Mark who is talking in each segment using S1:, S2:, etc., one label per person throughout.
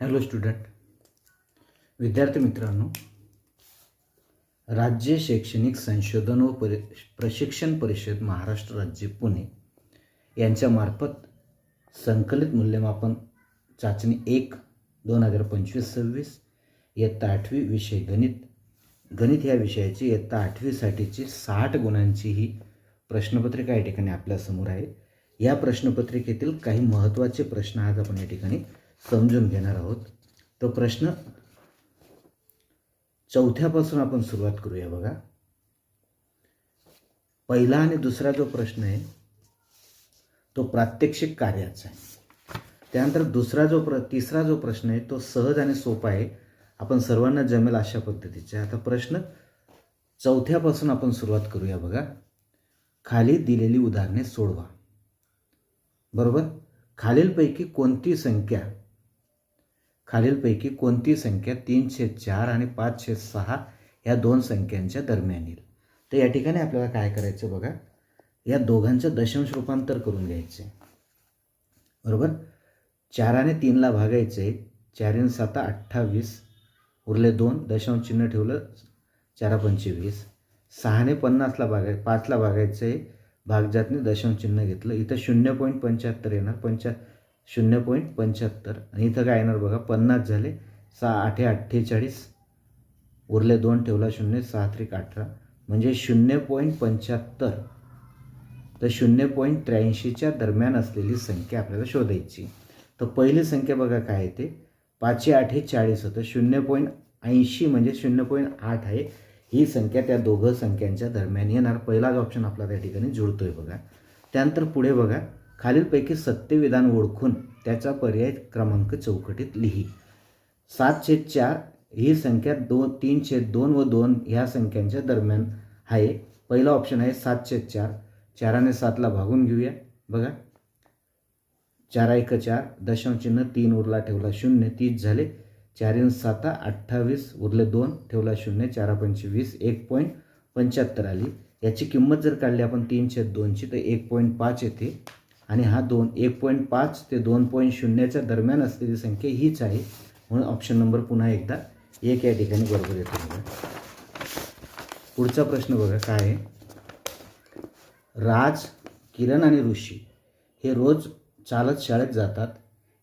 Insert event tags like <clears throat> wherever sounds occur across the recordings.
S1: Hello student. विद्यार्थी मित्रांनो राज्य शैक्षणिक संशोधन व परि प्रशिक्षण परिषद महाराष्ट्र राज्य पुणे यांच्यामार्फत संकलित मूल्यमापन चाचणी एक दोन हजार पंचवीस सव्वीस इयत्ता आठवी विषय गणित गणित या विषयाची इयत्ता आठवीसाठीची साठ गुणांची ही प्रश्नपत्रिका या ठिकाणी आपल्यासमोर आहे. या प्रश्नपत्रिकेतील काही महत्त्वाचे प्रश्न आज आपण या ठिकाणी समजून घेणार आहोत. तो प्रश्न चौथ्यापासून आपण सुरुवात करूया बघा. पहिला आणि दुसरा जो प्रश्न आहे तो प्रात्यक्षिक कार्याचा आहे. त्यानंतर दुसरा जो प्र तिसरा जो प्रश्न आहे तो सहज आणि सोपा आहे. आपण सर्वांना जमेल अशा पद्धतीचे. आता प्रश्न चौथ्यापासून आपण सुरुवात करूया बघा. खाली दिलेली उदाहरणे सोडवा. बरोबर? खालीलपैकी कोणती संख्या खालीलपैकी कोणती संख्या तीनशे चार आणि पाचशे सहा या दोन संख्यांच्या दरम्यान येईल? तर या ठिकाणी आपल्याला काय करायचं बघा? या दोघांचं दशांश रूपांतर करून घ्यायचे बरोबर? चाराने तीनला भागायचं आहे. साता अठ्ठावीस. उरले दोन. दशांश चिन्ह ठेवलं. चारा पंचवीस. सहाने पन्नासला भागाय पाचला भागायचं आहे. भागजातने दशांश चिन्ह घेतलं. इथं शून्य पॉईंट पंच्याहत्तर येणार. पंच्या शून्य पॉईंट पंच्याहत्तर. आणि इथं काय येणार बघा पन्नास झाले सहा आठे अठ्ठेचाळीस. उरले दोन ठेवला शून्य सहा त्रिक अठरा. म्हणजे शून्य पॉईंट पंच्याहत्तर. तर शून्य पॉईंट त्र्याऐंशीच्या दरम्यान असलेली संख्या आपल्याला शोधायची. तर पहिली संख्या बघा काय आहे ते पाचशे आठे चाळीस होतं. शून्य पॉईंट ऐंशी म्हणजे शून्य पॉईंट आठ आहे. ही संख्या त्या दोघं संख्यांच्या दरम्यान येणार. पहिलाच ऑप्शन आपला त्या ठिकाणी जुळतो आहे बघा. त्यानंतर पुढे बघा. खालीलपैकी सत्यविधान ओळखून त्याचा पर्याय क्रमांक चौकटीत लिही. सात छेद चार ही संख्या दोन तीन छेद दोन व दोन ह्या संख्यांच्या दरम्यान आहे. पहिला ऑप्शन आहे सात छेद चार. चाराने सातला भागून घेऊया. बघा. चार एक चार दशांशचिन्ह तीन उरला ठेवला शून्य तीस झाले. चारीन साता अठ्ठावीस उरले दोन ठेवला शून्य चारा पंचवीस एक पॉईंट पंच्याहत्तर आली. याची किंमत जर काढली आपण तीन छेद दोनची तर एक पॉईंट पाच येते. आणि हा दोन एक पॉईंट पाच ते दोन पॉईंट शून्यच्या दरम्यान असलेली संख्या हीच आहे. म्हणून ऑप्शन नंबर पुन्हा एकदा एक या ठिकाणी बरोबर येतो बघा. पुढचा प्रश्न बघा काय आहे? राज किरण आणि ऋषी हे रोज चालत शाळेत जातात.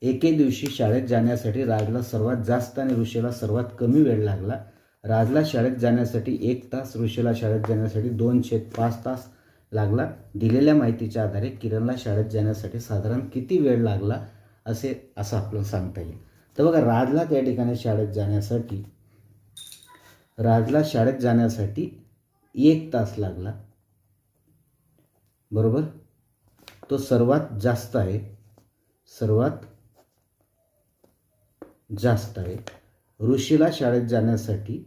S1: एके दिवशी शाळेत जाण्यासाठी राजला सर्वात जास्त आणि ऋषीला सर्वात कमी वेळ लागला. राजला शाळेत जाण्यासाठी एक तास ऋषीला शाळेत जाण्यासाठी दोन छेद पाच तास लागला? दिलेल्या माहितीच्या आधारे किरणला शाळेत जाण्यासाठी साधारण किती वेळ लागला असे असं आपलं सांगता येईल. तर बघा राजला त्या ठिकाणी शाळेत जाण्यासाठी राजला शाळेत जाण्यासाठी एक तास लागला. बरोबर? तो सर्वात जास्त आहे. सर्वात जास्त आहे. ऋषीला शाळेत जाण्यासाठी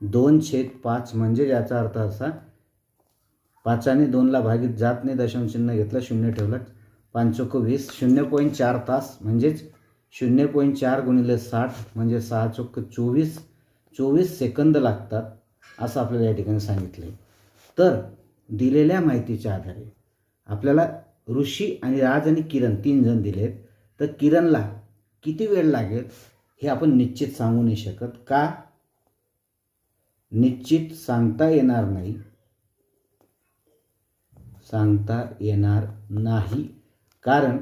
S1: दोन छेद पाच म्हणजे याचा अर्थ असा पाचाने दोनला भागीत जात नाही दशांश चिन्ह घेतलं शून्य ठेवलं. पांचोक वीस शून्य पॉईंट चार तास म्हणजेच शून्य पॉईंट चार गुणिले साठ म्हणजे सहा चोक्क चोवीस चोवीस सेकंद लागतात असं आपल्याला या ठिकाणी सांगितलं आहे तर दिलेल्या माहितीच्या आधारे आपल्याला ऋषी आणि राज आणि किरण तीन जण दिलेत. तर किरणला किती वेळ लागेल हे आपण निश्चित सांगू नाही शकत. का? निश्चित सांगता येणार नाही. सांगता येणार नाही. कारण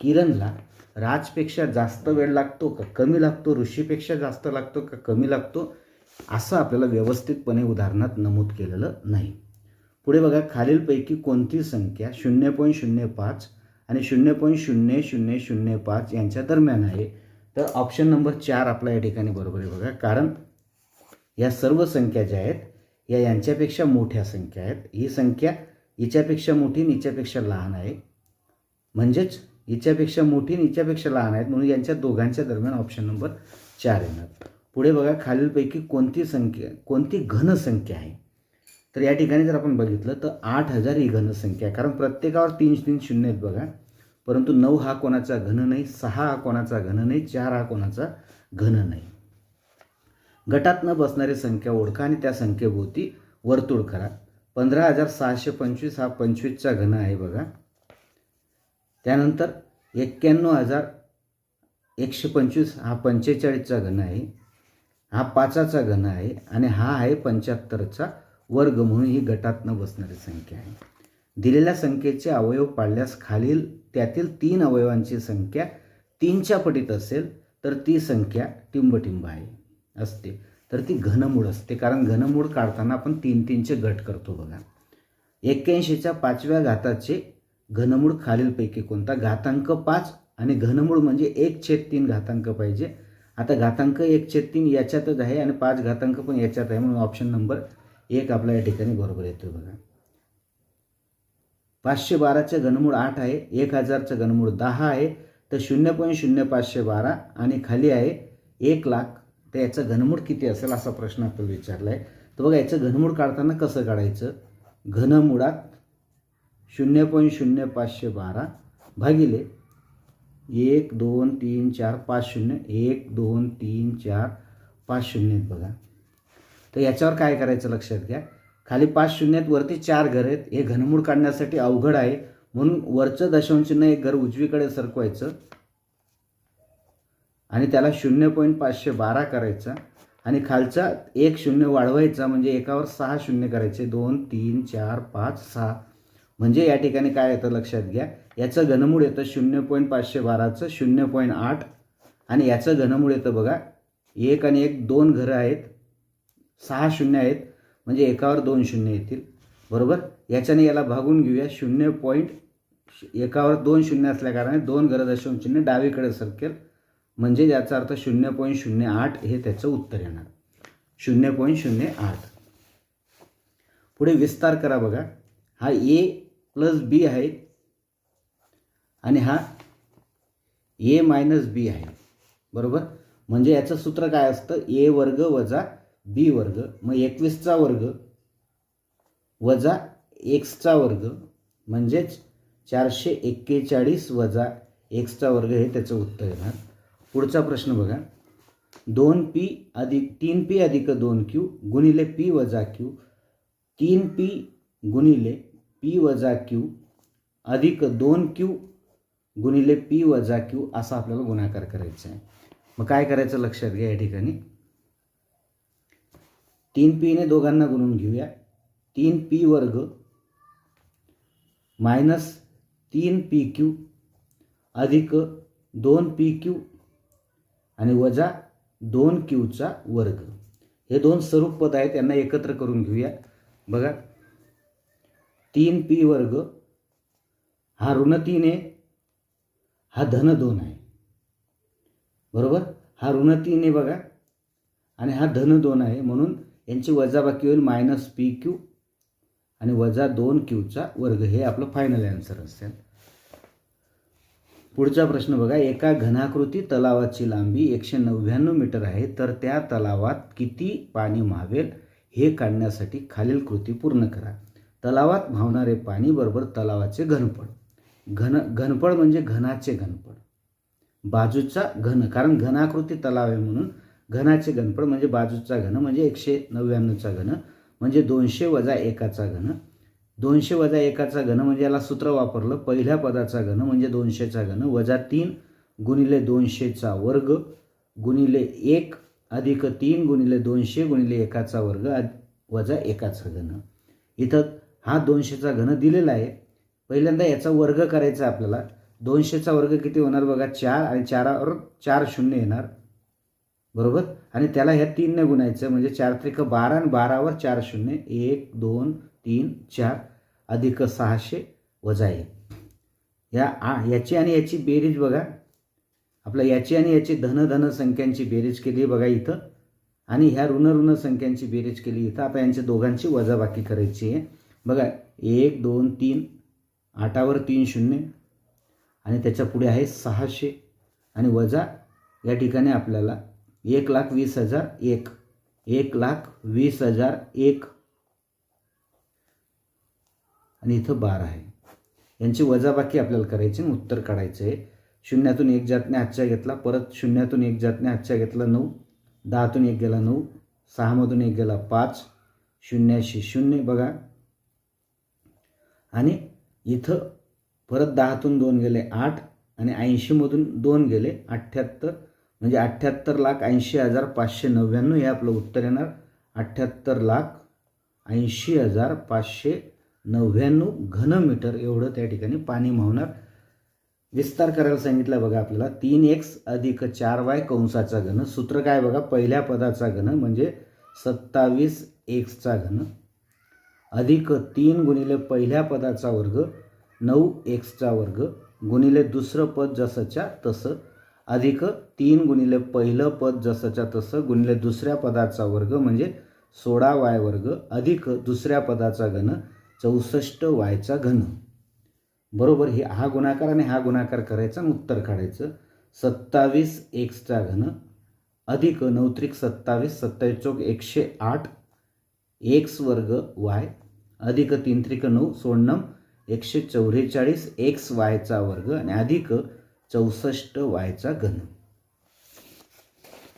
S1: किरणला राजपेक्षा जास्त वेळ लागतो का कमी लागतो ऋषीपेक्षा जास्त लागतो का कमी लागतो असं आपल्याला व्यवस्थितपणे उदाहरणात नमूद केलेलं नाही. पुढे बघा खालीलपैकी कोणती संख्या शून्य पॉईंट शून्य पाच आणि शून्य पॉईंट शून्य शून्य शून्य पाच यांच्या दरम्यान आहे? तर ऑप्शन नंबर चार आपला या ठिकाणी बरोबर आहे बघा. कारण या सर्व संख्या ज्या आहेत या यांच्यापेक्षा मोठ्या संख्या आहेत. ही संख्या हिच्यापेक्षा मोठी हिच्यापेक्षा लहान आहे. म्हणजेच हिच्यापेक्षा मोठी हिच्यापेक्षा लहान आहेत म्हणून यांच्या दोघांच्या दरम्यान ऑप्शन नंबर चार येणार. पुढे बघा खालीलपैकी कोणती संख्या कोणती घनसंख्या आहे? तर या ठिकाणी जर आपण बघितलं तर आठ हजार ही घनसंख्या आहे. कारण प्रत्येकावर तीन तीन शून्य आहेत बघा. परंतु नऊ हा कोणाचा घन नाही सहा हा कोणाचा घन नाही चार हा कोणाचा घन नाही. गटात न बसणारी संख्या ओळखा आणि त्या संख्येभोवती वर्तुळ करा. पंधरा हजार सहाशे पंचवीस हा पंचवीसचा घन आहे बघा. त्यानंतर एक्क्याण्णव हजार एकशे पंचवीस हा पंचेचाळीसचा घन आहे. हा पाचाचा घन आहे आणि हा आहे पंच्याहत्तरचा वर्ग म्हणून ही गटात न बसणारी संख्या आहे. दिलेल्या संख्येचे अवयव पाळल्यास खालील त्यातील तीन अवयवांची संख्या तीनच्या पटीत असेल तर ती संख्या टिंबटिंब आहे. असते. तर ती घनमूळ असते. कारण घनमूळ काढताना आपण तीन तीनचे गट करतो बघा. एक्क्याऐंशीच्या पाचव्या घाताचे घनमूळ खालीलपैकी कोणता? घातांक पाच आणि घनमूळ म्हणजे एक छेद तीन घातांक पाहिजे. आता घातांक एक छेद तीन याच्यातच आहे आणि पाच घातांक पण याच्यात आहे म्हणून ऑप्शन नंबर एक आपल्या या ठिकाणी बरोबर येतो बघा. पाचशे बाराचं घनमूळ आठ आहे. एक हजारचं घनमूळ दहा आहे. तर शून्य पॉईंट शून्य पाचशे बारा आणि खाली आहे एक लाख तर याचं घनमूळ किती असेल असा प्रश्न आपल्याला विचारला आहे तर बघा याचं घनमूळ काढताना कसं काढायचं? घनमुळात शून्य पॉईंट शून्य पाचशे बारा भागिले एक दोन तीन चार पाच शून्य एक दोन तीन चार पाच शून्य आहेत बघा. तर याच्यावर काय करायचं लक्षात घ्या? खाली पाच शून्यात वरती चार घर आहेत. हे घनमूळ काढण्यासाठी अवघड आहे. म्हणून वरचं दशांशचिन्ह एक घर उजवीकडे सरकवायचं. आणि त्याला शून्य पॉईंट पाचशे बारा करायचा. आणि खालचा एक शून्य वाढवायचा म्हणजे एकावर सहा शून्य करायचे. दोन तीन चार पाच सहा. म्हणजे या ठिकाणी काय येतं लक्षात घ्या. याचं घनमूळ येतं शून्य पॉईंट पाचशे बाराचं शून्य पॉईंट आठ. आणि याचं घनमूळ येतं बघा एक आणि एक दोन घरं आहेत. सहा शून्य आहेत. म्हणजे एकावर दोन शून्य येतील. बरोबर? याच्याने याला भागून घेऊया. शून्य पॉईंट एकावर दोन शून्य असल्याकारणाने दोन घरं दशम चिन्ह डावीकडे सरकेल म्हणजे याचा अर्थ शून्य पॉईंट शून्य आठ हे त्याचं उत्तर येणार. शून्य पॉईंट शून्य आठ. पुढे विस्तार करा बघा. हा ए प्लस बी आहे. आणि हा ए मायनस बी आहे. बरोबर? म्हणजे याचं सूत्र काय असतं? ए वर्ग वजा बी वर्ग. मग एकवीसचा वर्ग वजा एक्सचा वर्ग. म्हणजेच चारशे एक्केचाळीस वजा एक्सचा वर्ग हे त्याचं उत्तर येणार. पुढचा प्रश्न बघा. दोन पी अधिक तीन पी अधिक दोन क्यू गुणिले पी वजा क्यू. तीन पी गुणिले पी वजा क्यू अधिक दोन क्यू गुणिले पी वजा क्यू असा आपल्याला गुणाकार करायचा आहे. मग काय करायचं लक्षात घ्या या ठिकाणी. तीन पीने दोघांना गुणून घेऊया. तीन पी वर्ग मायनस तीन पी क्यू अधिक दोन पी क्यू आणि वजा दोन क्यूचा वर्ग. हे दोन स्वरूप पद आहेत त्यांना एकत्र करून घेऊया. बघा. तीन पी वर्ग हा ऋण तीन आहे हा धन दोन आहे. बरोबर? हा ऋण तीन आहे बघा. आणि हा धन दोन आहे म्हणून यांची वजाबाकी होईल मायनस पी क्यू आणि वजा दोन क्यूचा वर्ग. हे आपलं फायनल आन्सर असेल. पुढचा प्रश्न बघा. एका घनाकृती तलावाची लांबी एकशे नव्याण्णव मीटर आहे. तर त्या तलावात किती पाणी मावेल हे काढण्यासाठी खालील कृती पूर्ण करा. तलावात मावणारे पाणी बरोबर तलावाचे घनफळ. घन घनफळ म्हणजे घनाचे घनफळ. बाजूचा घन कारण घनाकृती तलाव आहे म्हणून घनाचे घनफळ म्हणजे बाजूचा घन म्हणजे एकशे नव्याण्णवचा घन म्हणजे दोनशे वजा एकाचा घन दोनशे वजा एकाचा घन म्हणजे याला सूत्र वापरलं. पहिल्या पदाचा घन म्हणजे दोनशेचा घन. वजा तीन गुणिले दोनशेचा वर्ग गुणिले एक अधिक तीन गुणिले दोनशे गुणिले एकाचा वर्ग वजा एकाचा घन. इथं हा दोनशेचा घन दिलेला आहे. पहिल्यांदा याचा वर्ग करायचा आपल्याला. दोनशेचा वर्ग किती होणार बघा? चार आणि चारावर चार शून्य येणार. बरोबर? आणि त्याला ह्या तीनने गुणायचं म्हणजे चार त्रिक बारा आणि बारावर चार शून्य. एक दोन तीन चार अधिक सहाशे वजा एक. या आ याची आणि याची बेरीज बघा. आपल्या याची आणि याची धन धन संख्यांची बेरीज केली बघा इथं. आणि ह्या ऋण ऋण संख्यांची बेरीज केली इथं. आता यांच्या दोघांची वजाबाकी करायची आहे. बघा एक दोन तीन आठावर तीन शून्य. आणि त्याच्या पुढे आहे सहाशे. आणि वजा या ठिकाणी आपल्याला एक लाख वीस हजार एक. एक लाख वीस हजार एक. आणि इथं बार आहे. यांची वजाबाकी आपल्याला करायची आणि उत्तर काढायचं आहे शून्यातून एक जातने आजच्या घेतला परत शून्यातून एक जातने आजच्या घेतला नऊ दहातून एक गेला नऊ सहामधून एक गेला पाच शून्याशी शून्य बघा. आणि इथं परत दहातून दोन गेले आठ आणि ऐंशीमधून दोन गेले अठ्ठ्याहत्तर. म्हणजे अठ्ठ्याहत्तर लाख ऐंशी हजार पाचशे नव्याण्णव हे आपलं उत्तर येणार. अठ्ठ्याहत्तर लाख ऐंशी हजार पाचशे नव्याण्णव घनमीटर एवढं त्या ठिकाणी पाणी मावणार. विस्तार करायला सांगितलं बघा आपल्याला तीन एक्स अधिक चार वाय कंसाचा घन. सूत्र काय बघा पहिल्या पदाचा घन म्हणजे सत्तावीस एक्सचा घन. अधिक तीन गुणिले पहिल्या पदाचा वर्ग नऊ एक्सचा वर्ग गुणिले दुसरं पद जसंच्या तसं. अधिक तीन गुणिले पहिलं पद जसंच्या तसं गुणिले दुसऱ्या पदाचा वर्ग म्हणजे सोळा वाय वर्ग. अधिक दुसऱ्या पदाचा घन चौसष्ट वायचा घन. बरोबर हे हा गुणाकार आणि हा गुणाकार करायचा आणि उत्तर काढायचं. सत्तावीस एक्सचा घन. अधिक नवत्रिक सत्तावीस सत्तावीस चौक एकशे आठ. एक्स वर्ग वाय. अधिक तीन त्रिक नऊ सोडणम एकशे चौवेचाळीस एक्स वायचा वर्ग आणि अधिक चौसष्ट वायचा घन.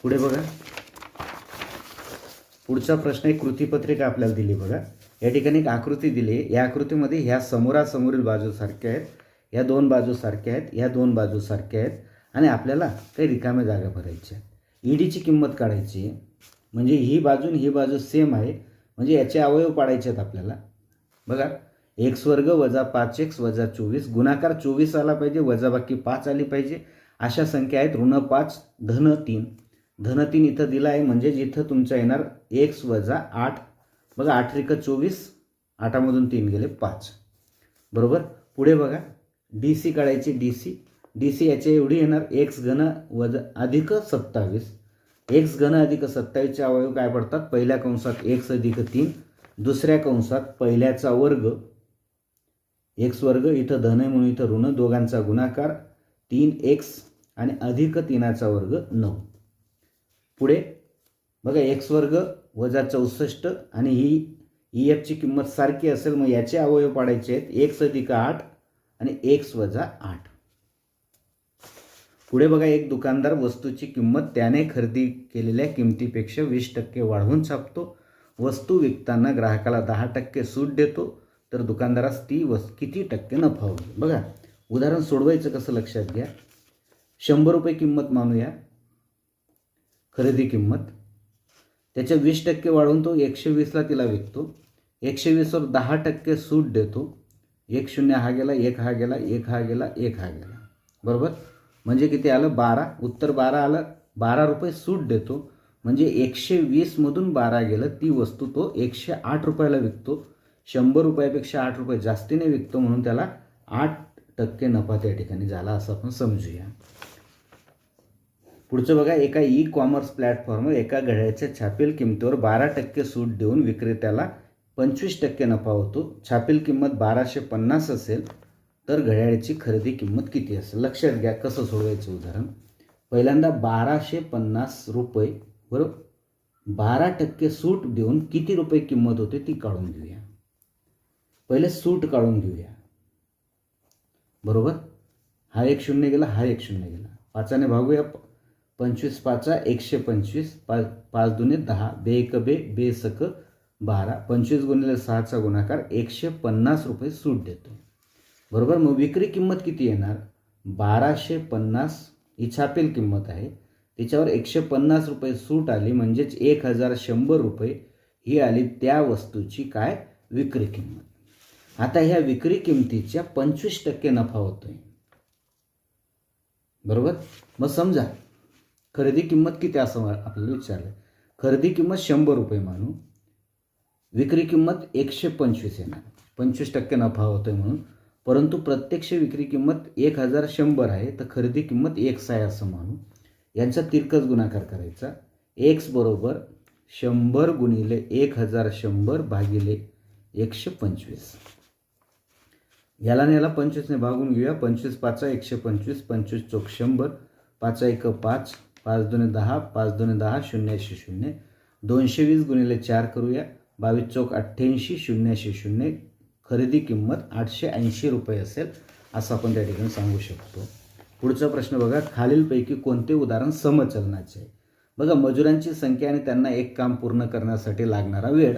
S1: पुढे बघा. पुढचा प्रश्न एक कृतीपत्रिका आपल्याला दिली बघा. या ठिकाणी एक आकृती दिली. या आकृतीमध्ये ह्या समोरासमोरील बाजूसारख्या आहेत या दोन बाजूसारख्या आहेत या दोन बाजूसारख्या आहेत आणि आपल्याला काही रिकाम्या जागा भरायच्या ईडीची किंमत काढायची आहे. म्हणजे ही बाजून ही बाजू सेम आहे. म्हणजे याचे अवयव पाडायचे आहेत आपल्याला. बघा एक्स वर्ग वजा पाच एक्स वजा चोवीस. गुणाकार चोवीस आला पाहिजे वजा बाकी पाच आली पाहिजे. अशा संख्या आहेत. ऋण पाच धन तीन. धन तीन इथं दिला आहे. म्हणजे जिथं तुमचं येणार एक्स वजा आठ बघा आठ रिक चोवीस आठामधून तीन गेले पाच. बरोबर? पुढे बघा. डी सी काढायची डी सी डी सी याच्या एवढी येणार एक्स घन वज अधिक सत्तावीस. एक्स घन अधिक सत्तावीसचे अवयव काय पडतात? पहिल्या कंसात एक्स अधिक तीन दुसऱ्या कंसात पहिल्याचा वर्ग. एक्स वर्ग इथं धन म्हणून इथं ऋण दोघांचा गुणाकार तीन एक्स आणि अधिक तीनाचा वर्ग नऊ. पुढे बघा एक्स वर्ग वजा चौसष्ट आणि ही ई एफची किंमत सारखी असेल मग याचे अवयव पाडायचे आहेत. एक्स अधिक आठ आणि एक्स वजा आठ. पुढे बघा एक दुकानदार वस्तूची किंमत त्याने खरेदी केलेल्या किमतीपेक्षा वीस टक्के वाढवून छापतो. वस्तू विकताना ग्राहकाला दहा टक्के सूट देतो तर दुकानदारास ती वस किती टक्के नफा होईल? बघा उदाहरण सोडवायचं कसं लक्षात घ्या. शंभर रुपये किंमत मानूया. खरेदी किंमत. त्याच्या वीस टक्के वाढवून तो एकशे वीसला तिला विकतो. एकशे वीसवर दहा टक्के सूट देतो. एक शून्य हा गेला एक हा गेला एक हा गेला एक हा गेला. बरोबर? म्हणजे किती आलं? बारा. उत्तर बारा आलं. बारा रुपये सूट देतो. म्हणजे एकशे वीसमधून बारा गेलं ती वस्तू तो एकशे आठ रुपयाला विकतो. शंभर रुपयापेक्षा आठ रुपये जास्तीने विकतो म्हणून त्याला आठ टक्के नफा त्या ठिकाणी झाला असं आपण समजूया. पुढचं बघा एका ई कॉमर्स प्लॅटफॉर्मवर एका घड्याळच्या छापील किमतीवर बारा टक्के सूट देऊन विक्रेत्याला पंचवीस टक्के नफा होतो. छापील किंमत बाराशे पन्नास असेल तर घड्याळाची खरेदी किंमत किती असेल? लक्षात घ्या कसं सोडवायचं उदाहरण? पहिल्यांदा बाराशे पन्नास रुपये बरोबर बारा टक्के सूट देऊन किती रुपये किंमत होते ती काढून घेऊया. पहिले सूट काढून घेऊया. बरोबर? हा एक शून्य गेला हा एक शून्य गेला. पाचाने भागूया. पंचवीस पाचा एकशे पंचवीस पाच पाच दुने दहा बे एक बे बे सक बारा पंचवीस गुणिले सहाचा गुणाकार एकशे पन्नास रुपये सूट देतो बरोबर? मग विक्री किंमत किती येणार? बाराशे पन्नास ही छापील किंमत आहे. त्याच्यावर एकशे पन्नास रुपये सूट आली म्हणजेच एक हजार शंभर रुपये ही आली त्या वस्तूची काय? विक्री किंमत. आता ह्या विक्री किमतीच्या पंचवीस टक्के नफा होतोय. बरोबर? मग समजा खरेदी किंमत किती असं आपल्याला विचारलं खरेदी किंमत शंभर रुपये मानू. विक्री किंमत एकशे पंचवीस येणार पंचवीस टक्के नफा होतोय म्हणून. परंतु प्रत्यक्ष विक्री किंमत एक हजार शंभर आहे तर खरेदी किंमत एक्स आहे असं मानू. यांचा तिरकस गुणाकार करायचा. एक्स बरोबर शंभर गुणिले एक हजार शंभर भागिले एकशे पंचवीस. याला आणि याला पंचवीसने भागून घेऊया. पंचवीस पाचा एकशे पंचवीस पंचवीस चौक शंभर. पाचा एक पाच पाच दोन दहा पाच दोन दहा शून्याऐंशी शून्य. दोनशे वीस गुणिले चार करूया. बावीस चौक अठ्ठ्याऐंशी शून्याऐंशी शून्य. खरेदी किंमत आठशे ऐंशी रुपये असेल असं आपण त्या ठिकाणी सांगू शकतो. पुढचा प्रश्न बघा खालीलपैकी कोणते उदाहरण समचलनाचे आहे? बघा मजुरांची संख्या आणि त्यांना एक काम पूर्ण करण्यासाठी लागणारा वेळ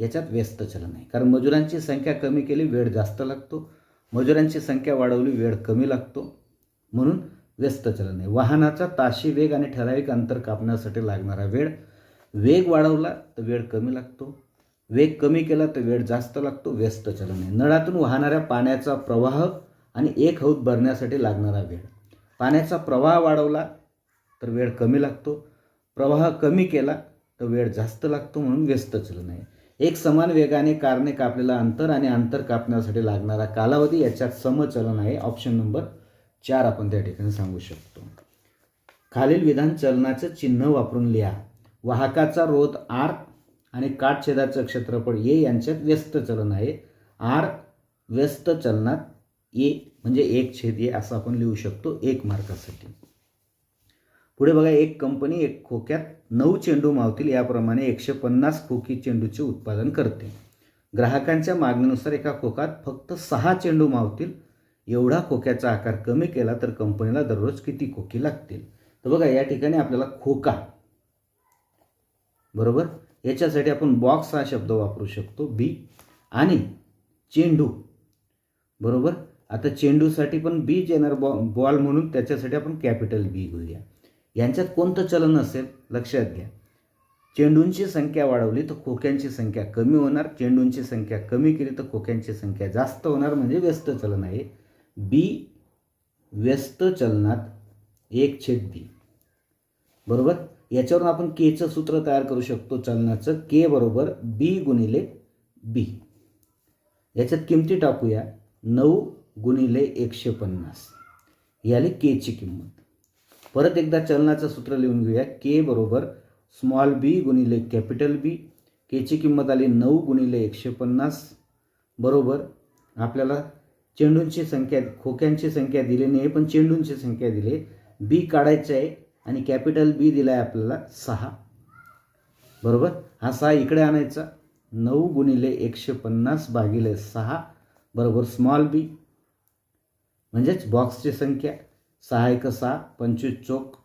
S1: याच्यात व्यस्त चलन आहे. कारण मजुरांची संख्या कमी केली वेळ जास्त लागतो. मजुरांची संख्या वाढवली वेळ कमी लागतो. म्हणून व्यस्त चलन आहे. वाहनाचा ताशी वेग आणि ठराविक अंतर कापण्यासाठी लागणारा वेळ वेग वाढवला तर वेळ कमी लागतो. वेग कमी केला तर वेळ जास्त लागतो. व्यस्त चलन आहे. नळातून वाहणाऱ्या पाण्याचा प्रवाह आणि एक हौद भरण्यासाठी लागणारा वेळ. पाण्याचा प्रवाह वाढवला तर वेळ कमी लागतो. प्रवाह कमी केला तर वेळ जास्त लागतो म्हणून व्यस्त चलन आहे. एक समान वेगाने कारने कापलेला अंतर आणि अंतर कापण्यासाठी लागणारा कालावधी याच्यात समचलन आहे. ऑप्शन नंबर चार आपण त्या ठिकाणी सांगू शकतो. खालील विधान चलनाचं चिन्ह वापरून लिहा. वाहकाचा रोध आर आणि काठछेदाचं क्षेत्रफळ ए यांच्यात व्यस्त चलन आहे. आर व्यस्त चलनात ए म्हणजे एक छेद ए असं आपण लिहू शकतो एक मार्कासाठी. पुढे बघा एक कंपनी एक खोक्यात नऊ चेंडू मावतील याप्रमाणे एकशे पन्नास खोकी चेंडूचे उत्पादन करते. ग्राहकांच्या मागणीनुसार एका खोकात फक्त सहा चेंडू मावतील. एवढा खोक्याचा आकार कमी केला तर कंपनीला दररोज किती खोकी लागतील? तर बघा या ठिकाणी आपल्याला खोका. बरोबर? याच्यासाठी आपण बॉक्स हा शब्द वापरू शकतो बी आणि चेंडू. बरोबर? आता चेंडूसाठी पण बी येणार बॉ बॉल म्हणून त्याच्यासाठी आपण कॅपिटल बी घेऊया. यांच्यात कोणतं चलन असेल? लक्षात घ्या. चेंडूंची संख्या वाढवली तर खोक्यांची संख्या कमी होणार. चेंडूंची संख्या कमी केली तर खोक्यांची संख्या जास्त होणार. म्हणजे व्यस्त चलन आहे. बी व्यस्त चलनात एक छेद बी. बरोबर? याच्यावरून आपण केचं सूत्र तयार करू शकतो चलनाचं. के बरोबर बी गुणिले बी याच्यात किमती टाकूया. नऊ गुणिले एकशे पन्नास. याले केची किंमत. परत एकदा चलनाचं सूत्र लिहून घेऊया. के बरोबर स्मॉल बी गुणिले कॅपिटल बी केची किंमत आली नऊ गुणिले एकशे पन्नास. बरोबर? आपल्याला चेंडूंची संख्या खोक्यांची संख्या दिली नाही पण चेंडूंची संख्या दिली. बी काढायचं आहे आणि कॅपिटल बी दिला आहे आपल्याला सहा. बरोबर? हा सहा इकडे आणायचा. नऊ गुणिले एकशे पन्नास भागिले सहा. बरोबर? Small B. म्हणजेच बॉक्सची संख्या. सहा एक सहा पंचवीस चोक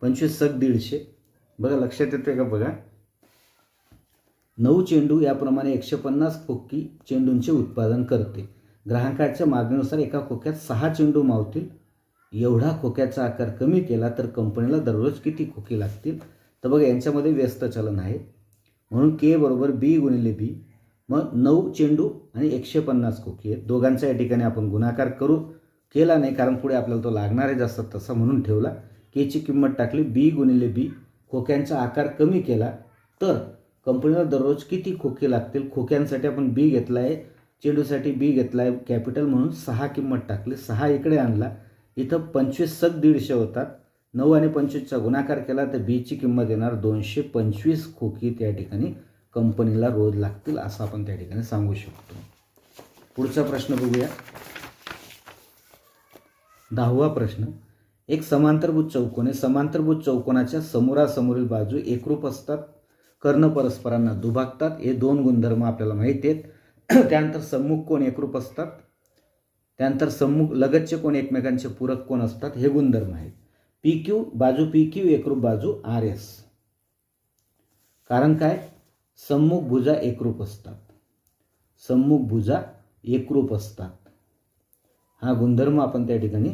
S1: पंचवीस सक दीडशे. बघा लक्षात येतोय का? बघा. नऊ चेंडू याप्रमाणे एकशे पन्नास खोकी चेंडूंचे उत्पादन करते. ग्राहकाच्या मागणीनुसार एका खोक्यात सहा चेंडू मावतील. एवढा खोक्याचा आकार कमी केला तर कंपनीला दररोज किती खोकी लागतील? तर बघा यांच्यामध्ये व्यस्त चलन आहे. म्हणून के बरोबर बी गुणिले बी मग नऊ चेंडू आणि एकशे पन्नास खोकी आहेत. दोघांचा या ठिकाणी आपण गुणाकार करू. केला नाही कारण पुढे आपल्याला तो लागणार आहे जास्त तसा म्हणून ठेवला. केची किंमत टाकली बी गुणिले बी खोक्यांचा आकार कमी केला तर कंपनीला दररोज किती खोके लागतील? खोक्यांसाठी आपण बी घेतला आहे चेंडूसाठी बी घेतला आहे कॅपिटल म्हणून सहा किंमत टाकली सहा इकडे आणला. इथं पंचवीस सग दीडशे होतात. नऊ आणि पंचवीसचा गुणाकार केला तर बीची किंमत येणार दोनशे पंचवीस खोकी त्या ठिकाणी कंपनीला रोज लागतील असं आपण त्या ठिकाणी सांगू शकतो. पुढचा प्रश्न बघूया. दहावा प्रश्न. एक समांतरभूत चौकोन समांतरभूत चौकोनाच्या समोरासमोरील बाजू एकरूप असतात. कर्ण परस्परांना दुभागतात. हे दोन गुणधर्म आपल्याला माहिती आहेत. <clears throat> त्यानंतर सम्मुख कोण एकरूप असतात? त्यानंतर सम्मुख लगतचे कोण एकमेकांचे पूरक कोण असतात? हे गुणधर्म आहेत. पी क्यू बाजू पी क्यू एकरूप बाजू आर एस. कारण काय? सम्मुख भुजा एकरूप असतात. सम्मुख भुजा एकरूप असतात. हा गुणधर्म आपण त्या ठिकाणी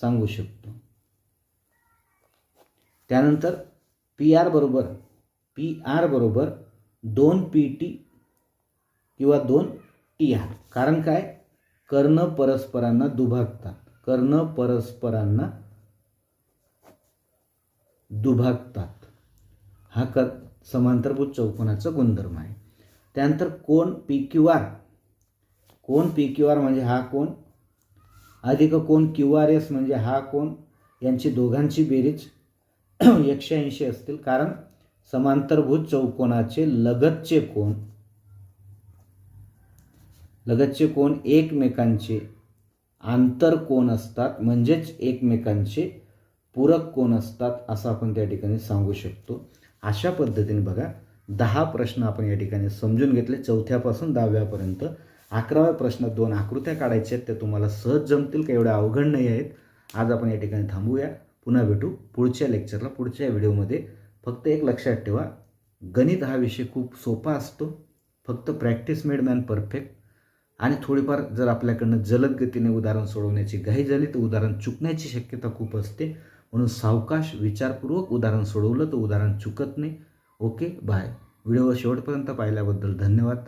S1: सांगू शकतो. त्यानंतर पी आर बरोबर पी आर बरोबर दोन पी टी किंवा दोन टी आर. कारण काय? कर्ण परस्परांना दुभागतात. कर्ण परस्परांना दुभागतात. हा कर समांतरभूत चौकोनाचा गुणधर्म आहे. त्यानंतर कोण? P Q R. कोण? पी क्यू आर म्हणजे हा कोण? अधिक कोण? क्यू आर एस म्हणजे हा कोण? यांची दोघांची बेरीज एकशे ऐंशी असतील. कारण समांतरभूत चौकोनाचे लगतचे कोण लगतचे कोण एकमेकांचे आंतर कोण असतात म्हणजेच एकमेकांचे पूरक कोण असतात असं आपण त्या ठिकाणी सांगू शकतो. अशा पद्धतीने बघा दहा प्रश्न आपण या ठिकाणी समजून घेतले. चौथ्यापासून दहाव्यापर्यंत अकराव्या प्रश्नात दोन आकृत्या काढायच्या आहेत त्या तुम्हाला सहज जमतील का एवढ्या अवघड नाही आहेत. आज आपण या ठिकाणी थांबूया. पुन्हा भेटू पुढच्या लेक्चरला पुढच्या व्हिडिओमध्ये फक्त एक लक्षात ठेवा गणित हा विषय खूप सोपा असतो. फक्त प्रॅक्टिस मेड मॅन परफेक्ट आणि थोडीफार जर आपल्याकडनं जलद गतीने उदाहरण सोडवण्याची घाई झाली तर उदाहरण चुकण्याची शक्यता खूप असते. म्हणून सावकाश विचारपूर्वक उदाहरण सोडवलं तर उदाहरण चुकत नाही. ओके बाय व्हिडिओ शेवटपर्यंत पाहिल्याबद्दल धन्यवाद.